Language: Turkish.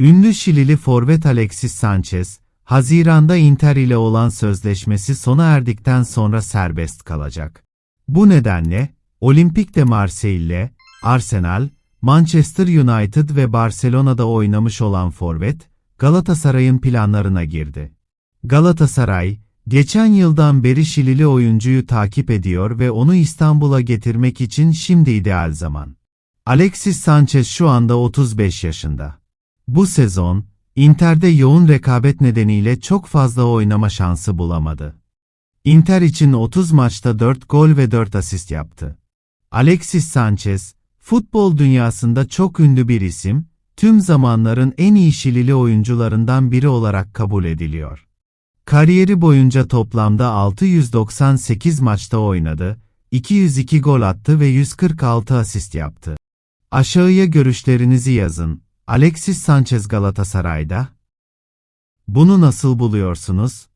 Ünlü Şilili forvet Alexis Sanchez, Haziran'da Inter ile olan sözleşmesi sona erdikten sonra serbest kalacak. Bu nedenle, Olimpik de Marseille, Arsenal, Manchester United ve Barcelona'da oynamış olan forvet, Galatasaray'ın planlarına girdi. Galatasaray, geçen yıldan beri Şilili oyuncuyu takip ediyor ve onu İstanbul'a getirmek için şimdi ideal zaman. Alexis Sanchez şu anda 35 yaşında. Bu sezon, Inter'de yoğun rekabet nedeniyle çok fazla oynama şansı bulamadı. Inter için 30 maçta 4 gol ve 4 asist yaptı. Alexis Sanchez, futbol dünyasında çok ünlü bir isim, tüm zamanların en iyi Şilili oyuncularından biri olarak kabul ediliyor. Kariyeri boyunca toplamda 698 maçta oynadı, 202 gol attı ve 146 asist yaptı. Aşağıya görüşlerinizi yazın. Alexis Sanchez Galatasaray'da? Bunu nasıl buluyorsunuz?